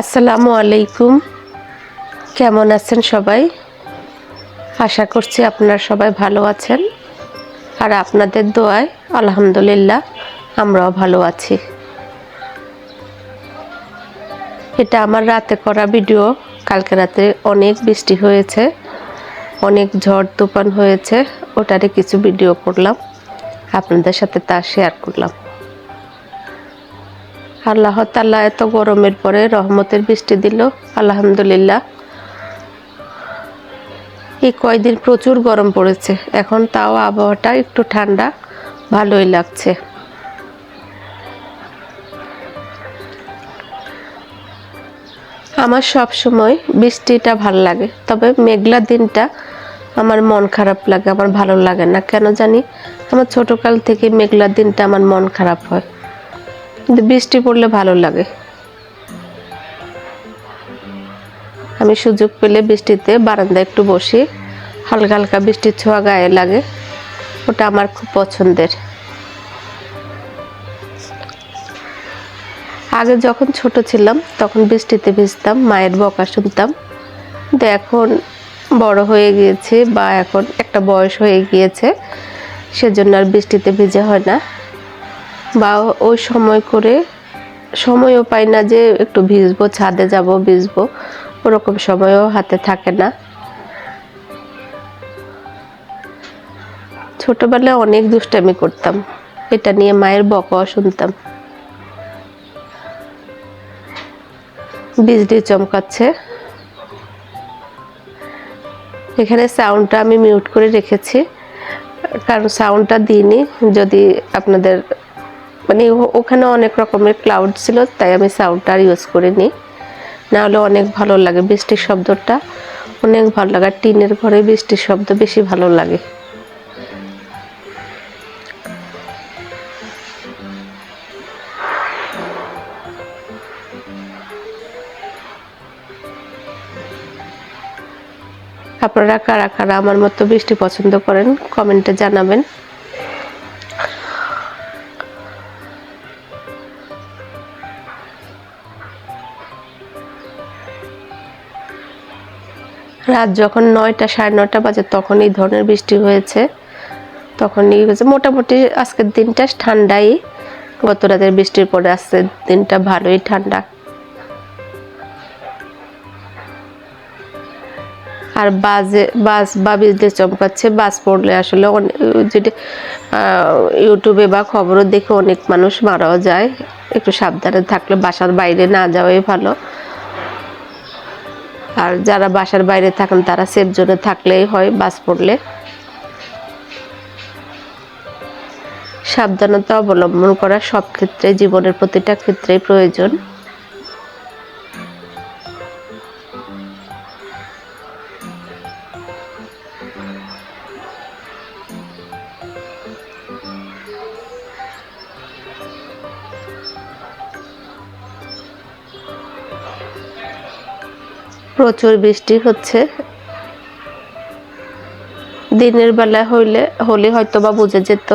আসসালামু আলাইকুম। কেমন আছেন সবাই? আশা করছি আপনারা সবাই ভালো আছেন। আর আপনাদের দোয়ায়, আলহামদুলিল্লাহ, আমরাও ভালো আছি। এটা আমার রাতে করা ভিডিও। কালকে রাতে অনেক বৃষ্টি হয়েছে, অনেক ঝড় তুফান হয়েছে ওটারে কিছু ভিডিও করলাম। আপনাদের সাথে তা শেয়ার করলাম। আল্লাহ তাল্লাহ এত গরমের পরে রহমতের বৃষ্টি দিল, আলহামদুলিল্লাহ। এই কয়দিন প্রচুর গরম পড়েছে, এখন তাও আবহাওয়াটা একটু ঠান্ডা, ভালোই লাগছে। আমার সব সময় বৃষ্টিটা ভালো লাগে, তবে মেঘলা দিনটা আমার মন খারাপ লাগে, আমার ভালো লাগে না। কেন জানি? আমার ছোটকাল থেকে মেঘলা দিনটা আমার মন খারাপ হয়। কিন্তু বৃষ্টি পড়লে ভালো লাগে। আমি সুযোগ পেলে বৃষ্টিতে বারান্দায় একটু বসি, হালকা হালকা বৃষ্টির ছোঁয়া গায়ে লাগে, ওটা আমার খুব পছন্দের। আগে যখন ছোট ছিলাম, তখন বৃষ্টিতে ভিজতাম, মায়ের বকা শুনতাম। কিন্তু এখন বড় হয়ে গিয়েছে বা এখন একটা বয়স হয়ে গিয়েছে, সেজন্য আর বৃষ্টিতে ভিজে হয় না। বা ওই সময় করে সময়ও পাই না যে একটু ভিজবো, ছাদে যাব, ভিজবো। ওরকম সময়ও হাতে থাকে না। ছোটবেলায় অনেক দুষ্টামি করতাম। এটা নিয়ে মায়ের বকাও শুনতাম। বিজলি চমকাচ্ছে। এখানে সাউন্ডটা আমি মিউট করে রেখেছি। কারণ সাউন্ডটা দিইনি। যদি আপনাদের মানে ওখানে অনেক রকমের ক্লাউড ছিল, তাই আমি সাউন্ডটা ইউজ করিনি। না হলে অনেক ভালো লাগে বৃষ্টির শব্দটা। অনেক ভালো লাগে টিনের ঘরে বৃষ্টির শব্দ বেশি ভালো লাগে। আপনারা কারা কারা আমার মতো বৃষ্টি পছন্দ করেন কমেন্টে জানাবেন। রাত যখন নয়টা, সাড়ে নয়টা বাজে তখন এই ধরনের বৃষ্টি হয়েছে। তখনই হয়েছে। মোটামুটি আজকের দিনটা ঠান্ডাই। গত রাতের বৃষ্টির পরে আজকের দিনটা ভালোই ঠান্ডা। আর বাজে বাস বা বিজলি চমকাচ্ছে বাস পড়লে আসলে যেটি ইউটিউবে বা খবরও দেখে অনেক মানুষ মারাও যায়। একটু সাবধানে থাকলে বাসার বাইরে না যাওয়াই ভালো। আর যারা বাসার বাইরে থাকেন, তারা সেফ জোনে থাকলেই হয় বাস পড়লে। সাবধানতা অবলম্বন করা সব ক্ষেত্রে, জীবনের প্রতিটা ক্ষেত্রেই প্রয়োজন। প্রচুর বৃষ্টি হচ্ছে। দিনের বেলা হইলে, হলে হয়তো বা বুঝে যেত,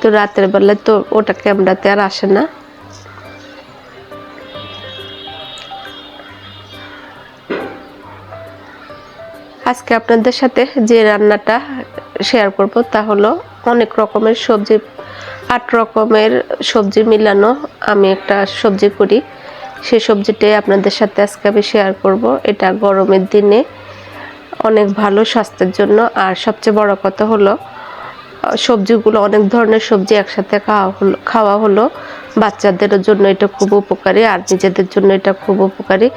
তো রাতের বেলা তো ওটা ক্যামেরাতে আর আসে না। আজকে আপনাদের সাথে যে রান্নাটা শেয়ার করব, তা হলো অনেক রকমের সবজি, আট রকমের সবজি মিলানো আমি একটা সবজি করি। সেই সবজিটাই আপনাদের সাথে আজকে আমি শেয়ার করব। এটা গরমের দিনে অনেক ভালো স্বাস্থ্যের জন্য। আর সবচেয়ে বড় কথা হলো সবজিগুলো অনেক ধরনের সবজি একসাথে খাওয়া হলো খাওয়া হলো। বাচ্চাদের জন্য এটা খুব উপকারী আর নিজেদের জন্য এটা খুব উপকারী।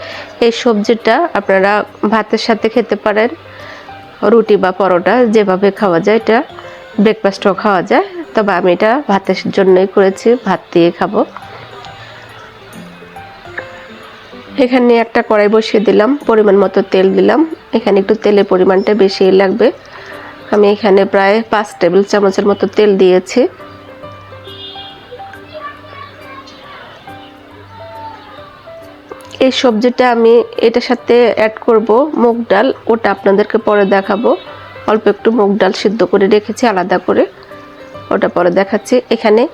এই সবজিটা আপনারা ভাতের সাথে খেতে পারেন, রুটি বা পরোটা, যেভাবে খাওয়া যায় এটা ব্রেকফাস্টও খাওয়া যায়। তবে আমি এটা ভাতের জন্যই করেছি, ভাত দিয়ে খাব। এখানে একটা কড়াই বসিয়ে দিলাম, পরিমাণ মতো তেল দিলাম। এখানে একটু তেলের পরিমাণটা বেশি লাগবে। আমি এখানে প্রায় পাঁচ টেবিল চামচের মতো তেল দিয়েছি। এই সবজিটা আমি এটার সাথে অ্যাড করব মুগ ডাল, ওটা আপনাদেরকে পরে দেখাবো। অল্প একটু মুগ ডাল সিদ্ধ করে রেখেছি, আলাদা করে। ওটা পরে দেখাচ্ছি। এখানে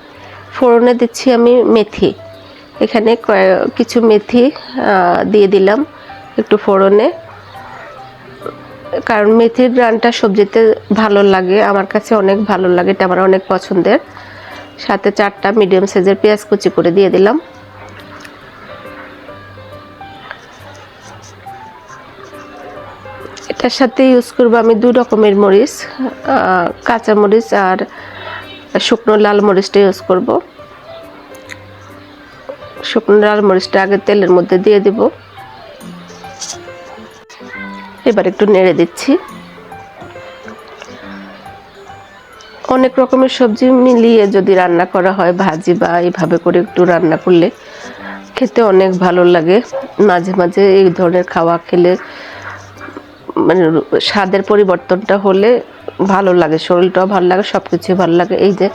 ফোড়নে দিচ্ছি আমি মেথি। এখানে কিছু মেথি দিয়ে দিলাম একটু ফোড়নে। কারণ মেথির গ্রানটা সবজিতে ভালো লাগে, আমার কাছে অনেক ভালো লাগে, এটা আমার অনেক পছন্দের। সাথে চারটা মিডিয়াম সাইজের পেঁয়াজ কুচি করে দিয়ে দিলাম। এটার সাথে ইউজ করব আমি দুই রকমের মরিচ কাঁচা মরিচ আর শুকনো লাল মরিচটা ইউজ করব। শুকনো লাল মরিচটা আগে তেলের মধ্যে দিয়ে দিব। এবার একটু নেড়ে দিচ্ছি। অনেক রকমের সবজি মিলিয়ে যদি রান্না করা হয়, ভাজি বা এইভাবে করে একটু রান্না করলে খেতে অনেক ভালো লাগে। মাঝে মাঝে এই ধরনের খাওয়া খেলে মানে স্বাদের পরিবর্তনটা হলে ভালো লাগে, শরীরটাও ভালো লাগে সব কিছুই ভালো লাগে। এই যে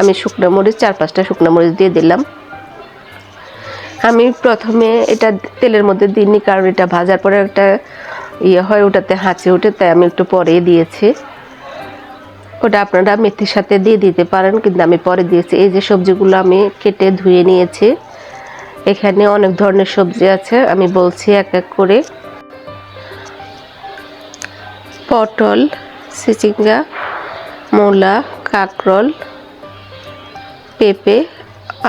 আমি শুকনো মরিচ, চার পাঁচটা শুকনো মরিচ দিয়ে দিলাম। আমি প্রথমে এটা তেলের মধ্যে দিইনি, কারণ এটা ভাজার পরে একটা ইয়ে হয়, ওটাতে হাঁচে ওঠে, তাই আমি একটু পরেই দিয়েছি। ওটা আপনারা মেথির সাথে দিয়ে দিতে পারেন, কিন্তু আমি পরে দিয়েছি। এই যে সবজিগুলো আমি কেটে ধুয়ে নিয়েছি, এখানে অনেক ধরনের সবজি আছে, আমি বলছি এক এক করে। পটল চিচিঙ্গা মূলা, কাকরল, পেঁপে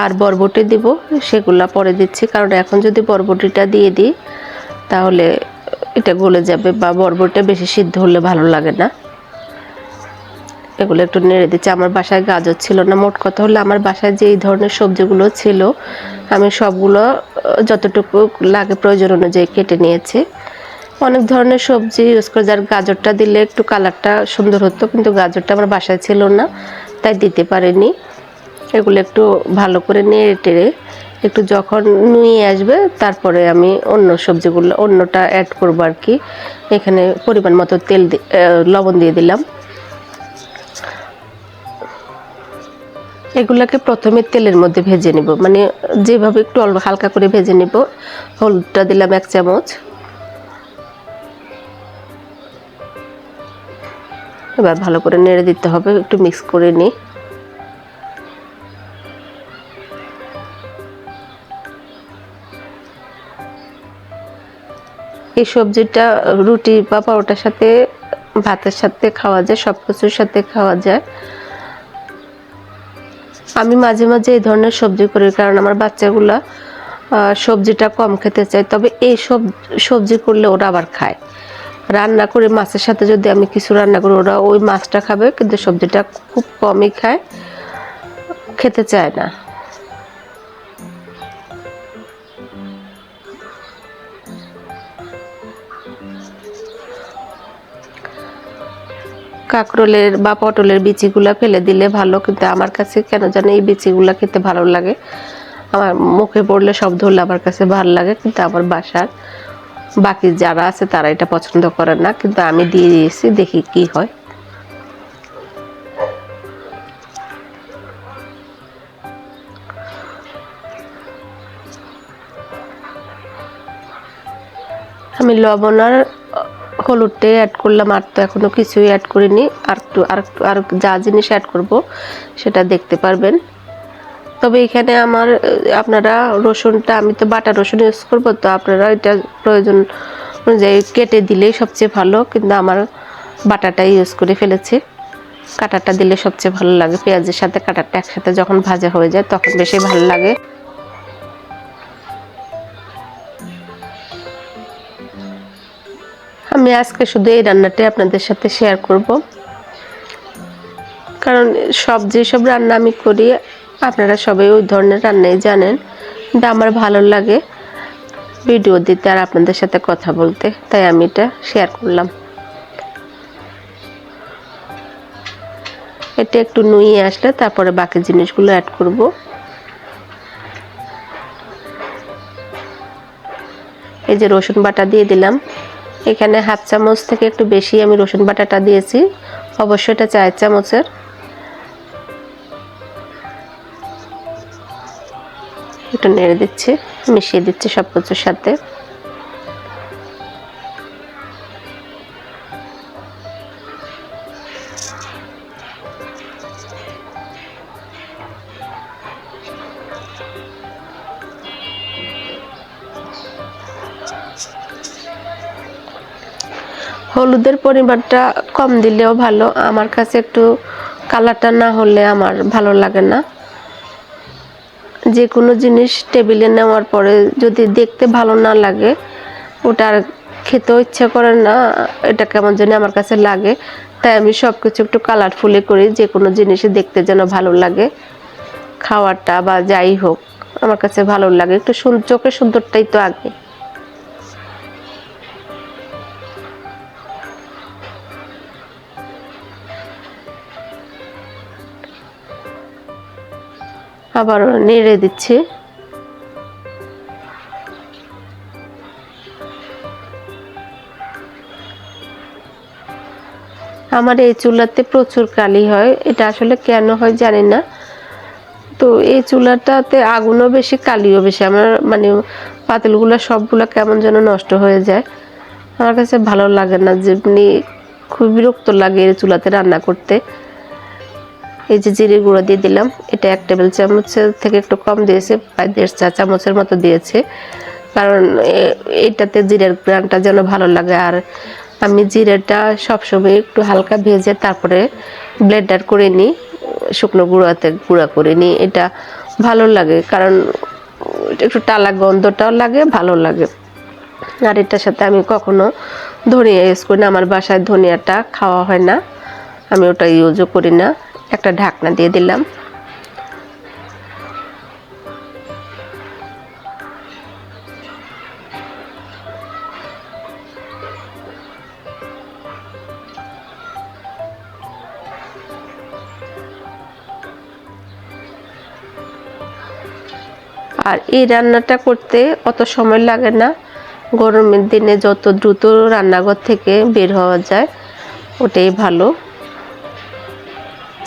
আর বরবটি দিব, সেগুলা পরে দিচ্ছি। কারণ এখন যদি বরবটিটা দিয়ে দিই, তাহলে এটা গলে যাবে বা বরবটিটা বেশি সিদ্ধ হলে ভালো লাগে না। এগুলো একটু নেড়ে দিচ্ছি। আমার বাসায় গাজর ছিল না, মোট কথা হলে আমার বাসায় যে এই ধরনের সবজিগুলো ছিল, আমি সবগুলো যতটুকু লাগে প্রয়োজন অনুযায়ী কেটে নিয়েছি। অনেক ধরনের সবজি ইউজ করে, যার গাজরটা দিলে একটু কালারটা সুন্দর হতো, কিন্তু গাজরটা আমার বাসায় ছিল না, তাই দিতে পারিনি। এগুলো একটু ভালো করে নেড়ে টেড়ে একটু যখন নুয়ে আসবে, তারপরে আমি অন্য সবজিগুলো, অন্যটা অ্যাড করব আর কি। এখানে পরিমাণ মতো তেল লবণ দিয়ে দিলাম। এগুলাকে প্রথমে তেলের মধ্যে ভেজে নিব। মানে যেভাবে একটু অল্প হালকা করে ভেজে নিব। হলুদটা দিলাম এক চামচ। এবার ভালো করে নেড়ে দিতে হবে। একটু মিক্স করে নিই। এই সবজিটা, রুটি বা পরোটার সাথে, ভাতের সাথে খাওয়া যায় সব কিছুর সাথে খাওয়া যায়। আমি মাঝে মাঝে এই ধরনের সবজি করি, কারণ আমার বাচ্চাগুলা সবজিটা কম খেতে চায়। তবে এই সব, সবজি করলে ওরা আবার খায়। রান্না করে মাছের সাথে যদি আমি কিছু রান্না করি, ওরা ওই মাছটা খাবে, কিন্তু সবজিটা খুব কমই খায়, খেতে চায় না। কাঁকরোলের বা পটলের বিচিগুলা ফেলে দিলে ভালো, কিন্তু আমার কাছে কেন জানি এই বিচিগুলা খেতে ভালো লাগে। আমার মুখে পড়লে শব্দ হলে আমার কাছে ভালো লাগে, কিন্তু আমার বাসার বাকি যারা আছে তারা এটা পছন্দ করে না, কিন্তু আমি দিয়ে দিয়েছি, দেখি কি হয়। আমি লবণ আর হলুদটাই অ্যাড করলাম, আর তো এখনও কিছুই অ্যাড করিনি। আর একটু আর একটু, আর যা জিনিস অ্যাড করব, সেটা দেখতে পারবেন। তবে এখানে আমার, আপনারা রসুনটা, আমি তো বাটা রসুন ইউজ করব, তো আপনারা এটা প্রয়োজন অনুযায়ী কেটে দিলেই সবচেয়ে ভালো। কিন্তু আমার বাটাটাই ইউজ করে ফেলেছি। কাটাটা দিলে সবচেয়ে ভালো লাগে, পেঁয়াজের সাথে কাটাটা একসাথে যখন ভাজা হয়ে যায়, তখন বেশি ভালো লাগে। আমি আজকে শুধু এই রান্নাটাই আপনাদের সাথে শেয়ার করব। কারণ সব যেসব রান্না আমি করি, আপনারা সবাই ওই ধরনের রান্নাই জানেন। কিন্তু আমার ভালো লাগে ভিডিও দিতে আর আপনাদের সাথে কথা বলতে। তাই আমি এটা শেয়ার করলাম। এটা একটু নুয়ে আসলে তারপরে বাকি জিনিসগুলো অ্যাড করব। এই যে রসুন বাটা দিয়ে দিলাম। এখানে হাফ চামচ থেকে একটু বেশি আমি রসুন বাটাটা দিয়েছি। অবশ্যই এটা চার চামচের। একটু নেড়ে দিচ্ছি, মিশিয়ে দিচ্ছি সব কিছুর সাথে। হলুদের পরিমাণটা কম দিলেও ভালো। আমার কাছে একটু কালারটা না হলে আমার ভালো লাগে না। যে কোনো জিনিস টেবিলে নেওয়ার পরে যদি দেখতে ভালো না লাগে, ওটা আর খেতেও ইচ্ছা করে না, এটা কেমন জানি আমার কাছে লাগে। তাই আমি সব কিছু একটু কালারফুলি করি যে কোনো জিনিসই দেখতে যেন ভালো লাগে। খাওয়াটা বা যাই হোক, আমার কাছে ভালো লাগে। একটু চোখে সুন্দরটাই তো আগে। আবার নেড়ে দিচ্ছি। আমার এই চুলাতে প্রচুর কালি হয়, এটা আসলে কেন হয় জানি না। তো এই চুলাটাতে আগুনও বেশি, কালিও বেশি। আমার মানে পাতিলগুলো সবগুলো কেমন যেন নষ্ট হয়ে যায়। আমার কাছে ভালো লাগে না, যেমনি খুব বিরক্ত লাগে এই চুলাতে রান্না করতে। এই যে জিরে গুঁড়ো দিয়ে দিলাম। এটা এক টেবিল চামচের থেকে একটু কম দিয়েছে, প্রায় দেড় চা চামচের মতো দিয়েছে। কারণ এটাতে জিরের গ্রানটা যেন ভালো লাগে। আর আমি জিরেটা সবসময় একটু হালকা ভেজে তারপরে ব্লেন্ডার করে নিই, শুকনো গুঁড়োতে গুঁড়া করে নিই। এটা ভালো লাগে, কারণ একটু টালা গন্ধটাও লাগে, ভালো লাগে। আর এটার সাথে আমি কখনো ধনিয়া ইউজ করি না। আমার বাসায় ধনিয়াটা খাওয়া হয় না। আমি ওটা ইউজও করি না। একটা ঢাকনা দিয়ে দিলাম। আর এই রান্নাটা করতে অত সময় লাগে না। গরমের দিনে যত দ্রুত রান্নাঘর থেকে বের হওয়া যায়, ওটাই ভালো।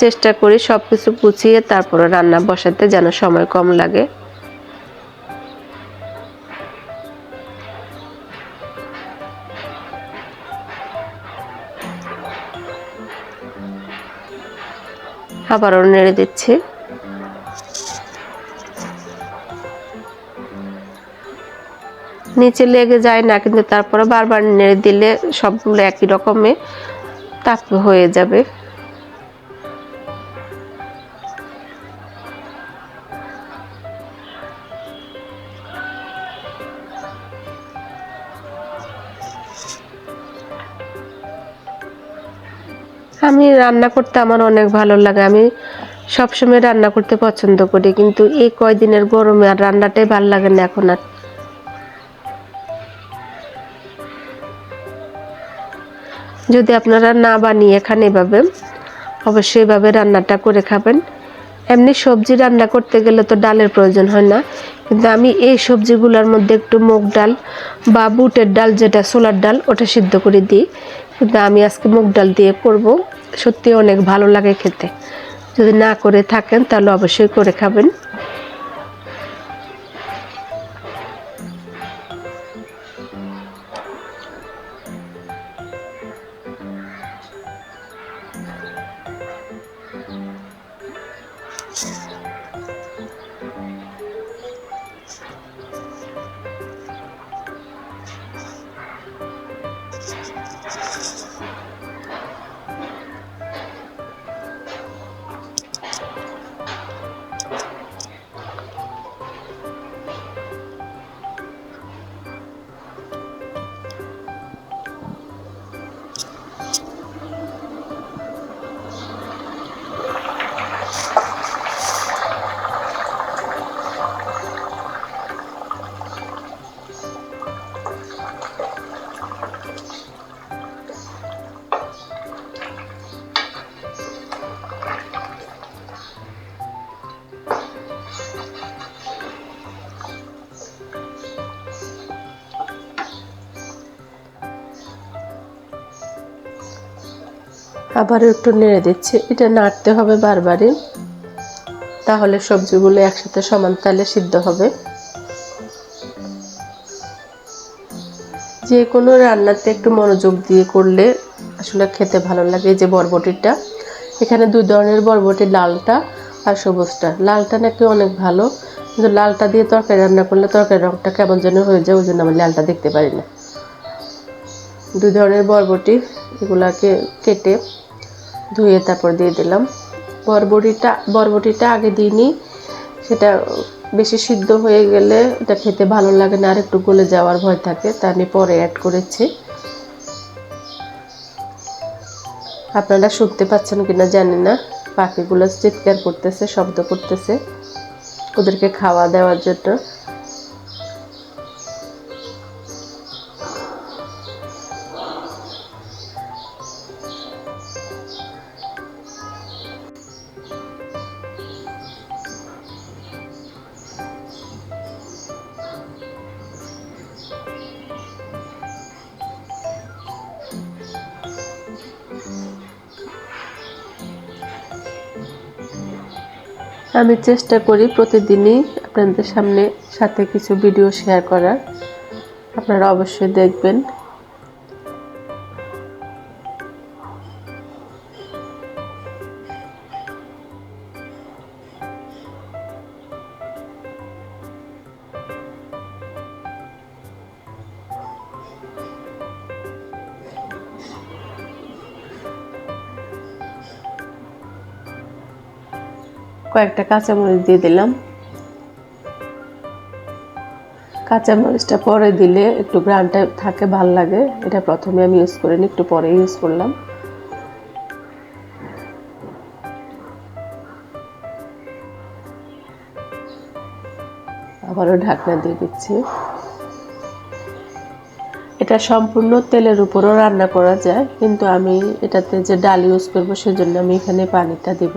চেষ্টা করি সব কিছু গুছিয়ে তারপরে রান্না বসাতে যেন সময় কম লাগে। আবারও নেড়ে দিচ্ছি। নিচে লেগে যায় না, কিন্তু তারপরে বারবার নেড়ে দিলে সবগুলো একই রকমে তাপ হয়ে যাবে। আমি রান্না করতে আমার অনেক ভালো লাগে। আমি সবসময় রান্না করতে পছন্দ করি, কিন্তু এই কয়দিনের গরমে আর রান্নাটাই ভালো লাগে না এখন আর। যদি আপনারা না বানিয়ে খান এভাবে, অবশ্যই এভাবে রান্নাটা করে খাবেন। এমনি সবজি রান্না করতে গেলে তো ডালের প্রয়োজন হয় না, কিন্তু আমি এই সবজিগুলোর মধ্যে একটু মুগ ডাল বা বুটের ডাল যেটা সোলার ডাল, ওটা সিদ্ধ করে দিই। কিন্তু আমি আজকে মুগ ডাল দিয়ে করব। সত্যি অনেক ভালো লাগে খেতে। যদি না করে থাকেন, তাহলে অবশ্যই করে খাবেন। আবার একটু নেড়ে দিচ্ছি। এটা নাড়তে হবে বারবারই। তাহলে সবজিগুলো একসাথে সমান তালে সিদ্ধ হবে। যে কোনো রান্নাতে একটু মনোযোগ দিয়ে করলে আসলে খেতে ভালো লাগে যে বরবটিটা। এখানে দুই ধরনের বরবটি, লালটা আর সবুজটা। লালটা নাকি অনেক ভালো, কিন্তু লালটা দিয়ে তরকারি রান্না করলে তরকারি রঙটা কেমন যেন হয়ে যায়, ওই জন্য আমি লালটা দেখতে পারি না। দুই ধরনের বরবটি, এগুলাকে কেটে ধুয়ে তারপর দিয়ে দিলাম। বরবটিটা বরবটিটা আগে দিইনি। সেটা বেশি সিদ্ধ হয়ে গেলে এটা খেতে ভালো লাগে না আর একটু গলে যাওয়ার ভয় থাকে, তা আমি পরে অ্যাড করেছি। আপনারা শুনতে পাচ্ছেন কিনা জানি না পাখিগুলো চিৎকার করতেছে, শব্দ করতেছে। ওদেরকে খাওয়া দেওয়ার জন্য। আমি চেষ্টা করি প্রতিদিনই আপনাদের সামনে সাথে কিছু ভিডিও শেয়ার করার। আপনারা অবশ্যই দেখবেন। কয়েকটা কাঁচামরিচ দিয়ে দিলাম। কাঁচামরিচটা পরে দিলে একটু গ্রানটা থাকে, ভালো লাগে। এটা প্রথমে আমি ইউজ করিনি, একটু পরে ইউজ করলাম। আবারও ঢাকনা দিয়ে দিচ্ছি। এটা সম্পূর্ণ তেলের উপরও রান্না করা যায়, কিন্তু আমি এটাতে যে ডাল ইউজ করব, সেজন্য আমি এখানে পানিটা দিব।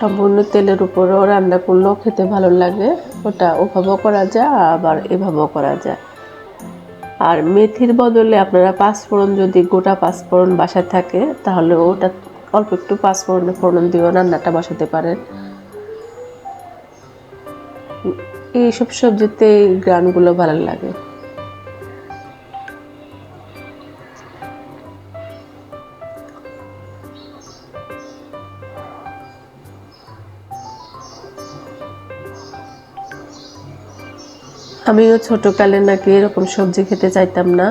সম্পূর্ণ তেলের উপরেও রান্না করলেও খেতে ভালো লাগে। ওটা ওভাবেও করা যায়, আবার এভাবেও করা যায়। আর মেথির বদলে আপনারা পাঁচফোড়ন যদি গোটা পাঁচফোড়ন বাসায় থাকে, তাহলে ওটা অল্প একটু পাঁচফোড়নে ফোড়ন দিয়েও রান্নাটা বসাতে পারেন। এইসব সবজিতে গ্রানগুলো ভালো লাগে। আমিও ছোটোকালে নাকি এরকম সবজি খেতে চাইতাম না।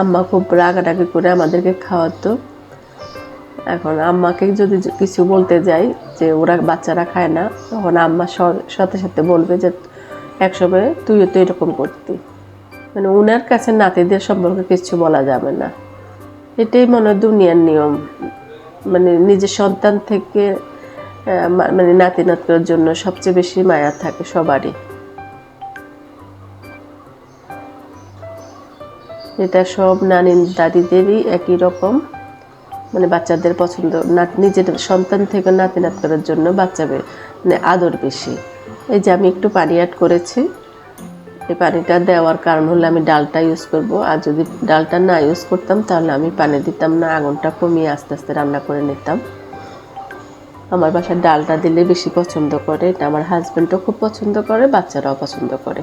আম্মা খুব রাগারাগি করে আমাদেরকে খাওয়াতো। এখন আম্মাকে যদি কিছু বলতে যাই যে ওরা বাচ্চারা খায় না, তখন আম্মা সাথে সাথে বলবে যে, একসময় তুইও তো এরকম করতি। মানে ওনার কাছে নাতিদের সম্পর্কে কিছু বলা যাবে না। এটাই মনে হয় দুনিয়ার নিয়ম। মানে নিজের সন্তান থেকে মানে নাতি নাতকের জন্য সবচেয়ে বেশি মায়া থাকে সবারই। এটা সব নানি দাদিদেরই একই রকম। মানে বাচ্চাদের পছন্দ। না নিজের সন্তান থেকে নাতি নাত করার জন্য বাচ্চা মানে আদর বেশি। এই যে আমি একটু পানি অ্যাড করেছি। এই পানিটা দেওয়ার কারণ হলে আমি ডালটা ইউজ করব। আর যদি ডালটা না ইউজ করতাম, তাহলে আমি পানি দিতাম না, আগুনটা কমিয়ে আস্তে আস্তে রান্না করে নিতাম। আমার বাসায় ডালটা দিলে বেশি পছন্দ করে। এটা আমার হাজব্যান্ডও খুব পছন্দ করে, বাচ্চারাও পছন্দ করে।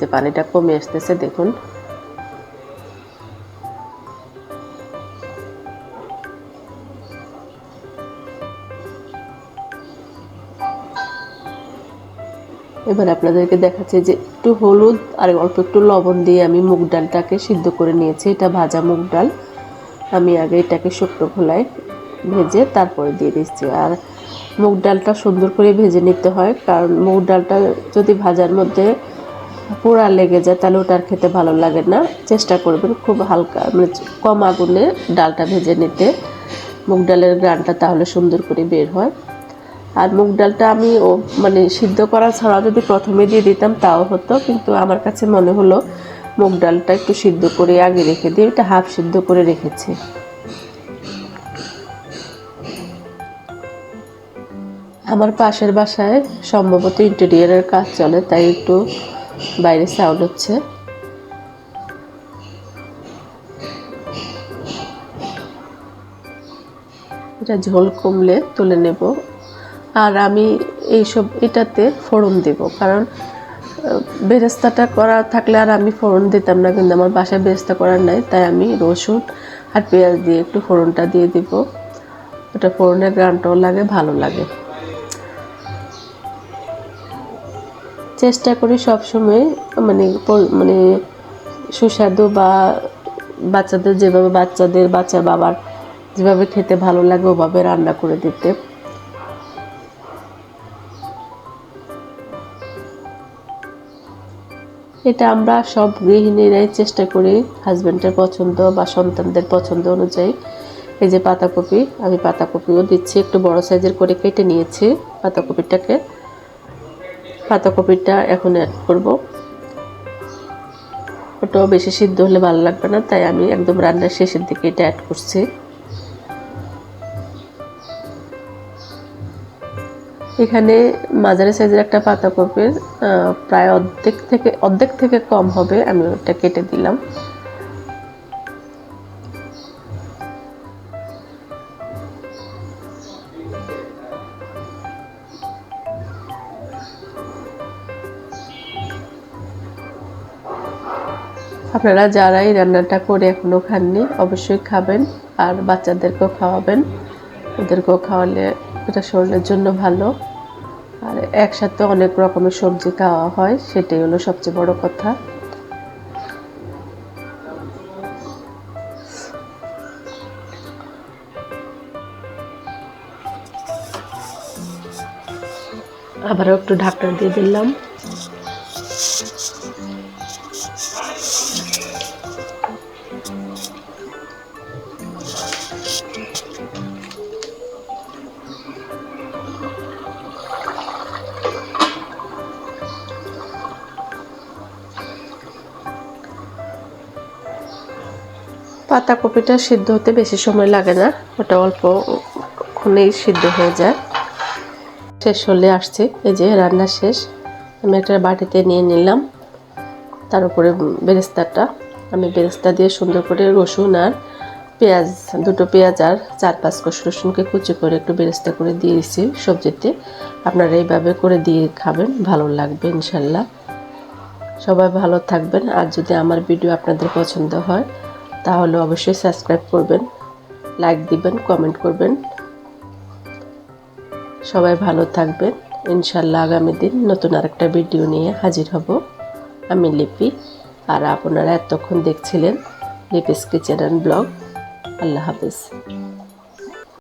যে পানিটা কমে আসতেছে, দেখুন। এবার আপনাদেরকে দেখাচ্ছে যে একটু হলুদ আর অল্প একটু লবণ দিয়ে আমি মুগ ডালটাকে সিদ্ধ করে নিয়েছি। এটা ভাজা মুগ ডাল। আমি আগে এটাকে শুকনো খোলায় ভেজে তারপরে দিয়ে দিচ্ছি। আর মুগ ডালটা সুন্দর করে ভেজে নিতে হয়, কারণ মুগ ডালটা যদি ভাজার মধ্যে পোড়া লেগে যায়, তাহলে ওটা আর খেতে ভালো লাগে না। চেষ্টা করবেন খুব হালকা মানে কম আগুনে ডালটা ভেজে নিতে। মুগ ডালের গ্রানটা তাহলে সুন্দর করে বের হয়। আর মুগ ডালটা আমি ও মানে সিদ্ধ করা ছাড়া যদি প্রথমে দিয়ে দিতাম তাও হতো, কিন্তু আমার কাছে মনে হলো মুগ ডালটা একটু সিদ্ধ করে আগে রেখে দিয়ে এটা হাফ সিদ্ধ করে রেখেছি। আমার পাশের বাসায় সম্ভবত ইন্টেরিয়ারের কাজ চলে, তাই একটু বাইরে সাউন্ড হচ্ছে। এটা ঝোল কমলে তুলে নেব। আর আমি এইসব এটাতে ফোড়ন দেব, কারণ বেরেস্তাটা করা থাকলে আর আমি ফোড়ন দিতাম না, কিন্তু আমার বাসায় বেরেস্তা করার নাই, তাই আমি রসুন আর পেঁয়াজ দিয়ে একটু ফোড়নটা দিয়ে দিব। ওটা ফোড়নের গ্রানটাও লাগে, ভালো লাগে। চেষ্টা করি সবসময় মানে মানে সুস্বাদু বা বাচ্চাদের যেভাবে বাচ্চাদের, বাচ্চা বাবার যেভাবে খেতে ভালো লাগে ওভাবে রান্না করে দিতে। এটা আমরা সব গৃহিণীরাই চেষ্টা করি হাজব্যান্ডের পছন্দ বা সন্তানদের পছন্দ অনুযায়ী। এই যে পাতাকপি, আমি পাতাকপিও দিচ্ছি, একটু বড় সাইজের করে কেটে নিয়েছি পাতাকপিটাকে। পাতাকপিটা এখন অ্যাড করব। ওটাও বেশি সিদ্ধ হলে ভালো লাগবে না, তাই আমি একদম রান্নার শেষের দিকে এটা অ্যাড করছি। এখানে মাঝারি সাইজের একটা পাতাকপির প্রায় অর্ধেক থেকে অর্ধেক থেকে কম হবে, আমি ওটা কেটে দিলাম। আপনারা যারা এই রান্নাটা করে এখনও খাননি, অবশ্যই খাবেন আর বাচ্চাদেরকেও খাওয়াবেন। ওদেরকেও খাওয়ালে এটা শরীরের জন্য ভালো। আর একসাথে অনেক রকমের সবজি খাওয়া হয়, সেটাই হলো সবচেয়ে বড় কথা। আবারও একটু ঢাকনা দিয়ে দিলাম। পাতাকপিটা সিদ্ধ হতে বেশি সময় লাগে না, ওটা অল্প ক্ষণেই সিদ্ধ হয়ে যায়। শেষ হলে আসছে, এই যে রান্না শেষ। আমি একটা বাটিতে নিয়ে নিলাম। তার উপরে বেরেস্তাটা। আমি বেরেস্তা দিয়ে সুন্দর করে রসুন আর পেঁয়াজ, দুটো পেঁয়াজ আর চার পাঁচ কোষ রসুনকে কুচি করে একটু বেরেস্তা করে দিয়ে দিচ্ছি সবজিতে। আপনারা এইভাবে করে দিয়ে খাবেন, ভালো লাগবে ইনশাল্লাহ। সবাই ভালো থাকবেন। আর যদি আমার ভিডিও আপনাদের পছন্দ হয় তাহলে অবশ্যই সাবস্ক্রাইব করবেন লাইক দিবেন কমেন্ট করবেন। সবাই ভালো থাকবেন। ইনশাল্লাহ আগামী দিন নতুন আরেকটা ভিডিও নিয়ে হাজির হব। আমি লিপি, আর আপনারা এতক্ষণ দেখছিলেন লিপিস কিচেন অ্যান্ড ব্লগ। আল্লাহ হাফিজ।